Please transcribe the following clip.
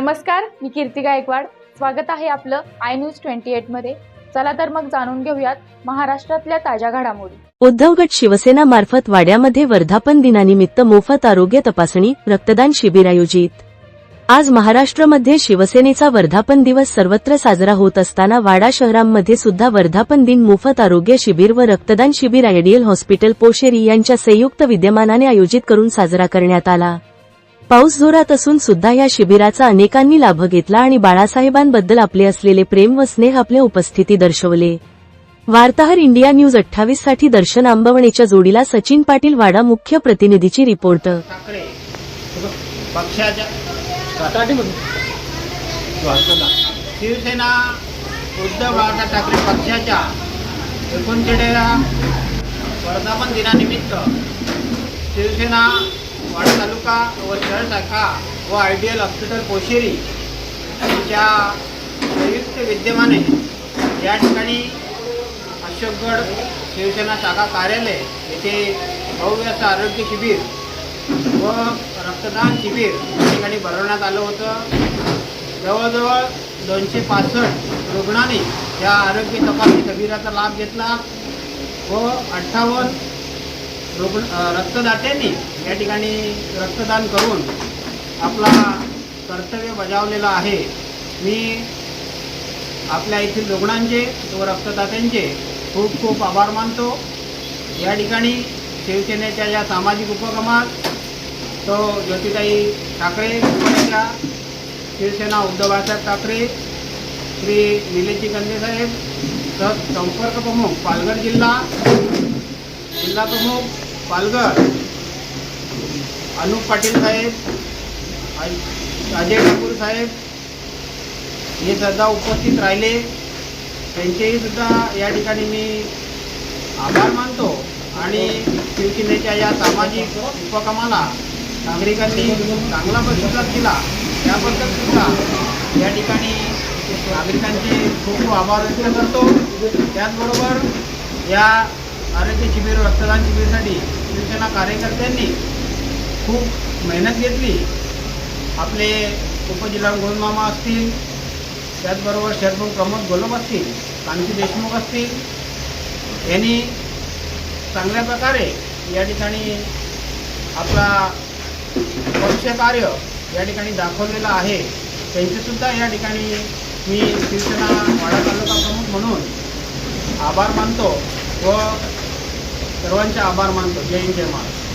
नमस्कार मी कीर्ती गायकवाड. स्वागत आहे आपलं आय न्यूज ट्वेंटी एटमध्ये. चला तर मग जाणून घेऊयात महाराष्ट्रातल्या ताज्या घडामोडी. उद्धव गट शिवसेना मार्फत वाड्यामध्ये वर्धापन दिनानिमित्त मोफत आरोग्य तपासणी रक्तदान शिबिर आयोजित. आज महाराष्ट्रामध्ये शिवसेनेचा वर्धापन दिवस सर्वत्र साजरा होत असताना वाडा शहरांमध्ये सुद्धा वर्धापन दिन मोफत आरोग्य शिबिर व रक्तदान शिबिर आयडियल हॉस्पिटल पोशेरी यांच्या संयुक्त विद्यमानाने आयोजित करून साजरा करण्यात आला. पाऊस जोरात असून सुद्धा या शिबिराचा अनेकांनी लाभ घेतला आणि बाळासाहेबांबद्दल आपले असलेले प्रेम व स्नेह आपल्या उपस्थिती दर्शवले. वार्ताहर इंडिया न्यूज अठ्ठावीससाठी दर्शन आंबवणेच्या जोडीला सचिन पाटील वाडा मुख्य प्रतिनिधीची रिपोर्ट. शिवसेना उद्धव बाळासाहेब ठाकरे पक्षाच्या एकोणचाळीसव्या वर्धापन दिनानिमित्त शिवसेना वाडा तालुका व शहर शाखा व आयडियल हॉस्पिटल पोशेरी यांच्या संयुक्त विद्यमाने या ठिकाणी अशोकगड शिवसेना शाखा कार्यालय येथे भव्य असं आरोग्य शिबिर व रक्तदान शिबिर या ठिकाणी भरवण्यात आलं होतं. जवळजवळ दोनशे पासष्ट रुग्णांनी या आरोग्य तपासणी शिबिराचा लाभ घेतला व अठ्ठावन्न रुग्ण रक्तदात्यांनी या ठिकाणी रक्तदान करून आपला कर्तव्य बजावलेलं आहे. मी आपल्या येथील रुग्णांचे व रक्तदात्यांचे खूप खूप आभार मानतो. या ठिकाणी शिवसेनेच्या या सामाजिक उपक्रमात तो ज्योतिताई ठाकरे शिवसेना शिवसेना उद्धव बाळासाहेब ठाकरे श्री निलेशजी गंदेसाहेब तर संपर्क प्रमुख पालघर जिल्हा जिल्हा प्रमुख पालघर. अनुप पाटील साहेब अजय ठाकूर साहेब हे सुद्धा उपस्थित राहिले. त्यांचेही सुद्धा या ठिकाणी मी आभार मानतो. आणि शिवसेनेच्या या सामाजिक उपक्रमाला नागरिकांनी चांगला प्रतिसाद दिला. त्याबद्दल सुद्धा या ठिकाणी नागरिकांचे खूप खूप आभार व्यक्त करतो. त्याचबरोबर या आरोग्य शिबिर रक्तदान शिबिरसाठी शिवसेना कार्यकर्त्यांनी खूप मेहनत घेतली. आपले उपजिल्हा गोलमामा असतील त्याचबरोबर शरप्रमुख प्रमोद गोलम असतील कांती देशमुख असतील यांनी चांगल्या प्रकारे या ठिकाणी आपला पक्षकार्य या ठिकाणी दाखवलेलं आहे. त्यांचेसुद्धा या ठिकाणी मी शिवसेना वाडा तालुका प्रमुख म्हणून आभार मानतो व सर्वांचे आभार मानतो. जय हिंद जय महाराष्ट्र.